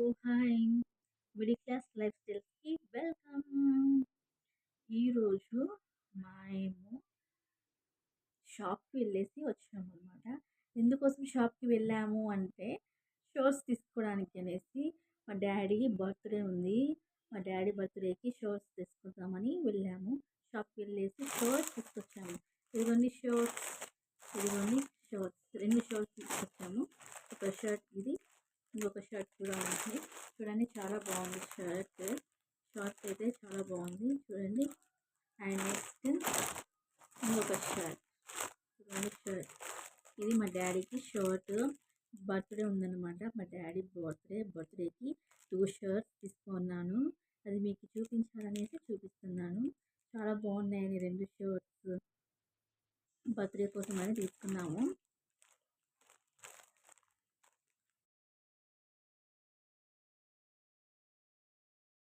Hello hi. Middle class life స్టైల్స్కి welcome. ఈరోజు మేము షాప్కి వెళ్ళేసి వచ్చాము అనమాట ఎందుకోసం షాప్కి వెళ్ళాము అంటే షోర్స్ తీసుకోవడానికి అనేసి మా డాడీ బర్త్డే ఉంది. మా డాడీ బర్త్డేకి షోర్స్ తీసుకుందామని వెళ్ళాము. షాప్కి వెళ్ళేసి షోర్స్ తీసుకొచ్చాము. ఇదిగోండి షోర్స్. ఇదిగోండి షోర్స్. రెండు షోర్స్ తీసుకొచ్చాము. ఒక షర్ట్ ఇది ఇంకొక షర్ట్ కూడా ఉంది. చూడండి చాలా బాగుంది షర్ట్. షర్ట్ అయితే చాలా బాగుంది. చూడండి. అండ్ నెక్స్ట్ ఇంకొక షర్ట్. చూడండి షర్ట్. ఇది మా డాడీకి షర్ట్. బర్త్డే ఉందన్నమాట. మా డాడీ బర్త్డే బర్త్డేకి టూ షర్ట్స్ తీసుకున్నాను. అది మీకు చూపించాలనేసి చూపిస్తున్నాను. చాలా బాగున్నాయని రెండు షర్ట్స్ బర్త్డే కోసం అని తీసుకున్నాము.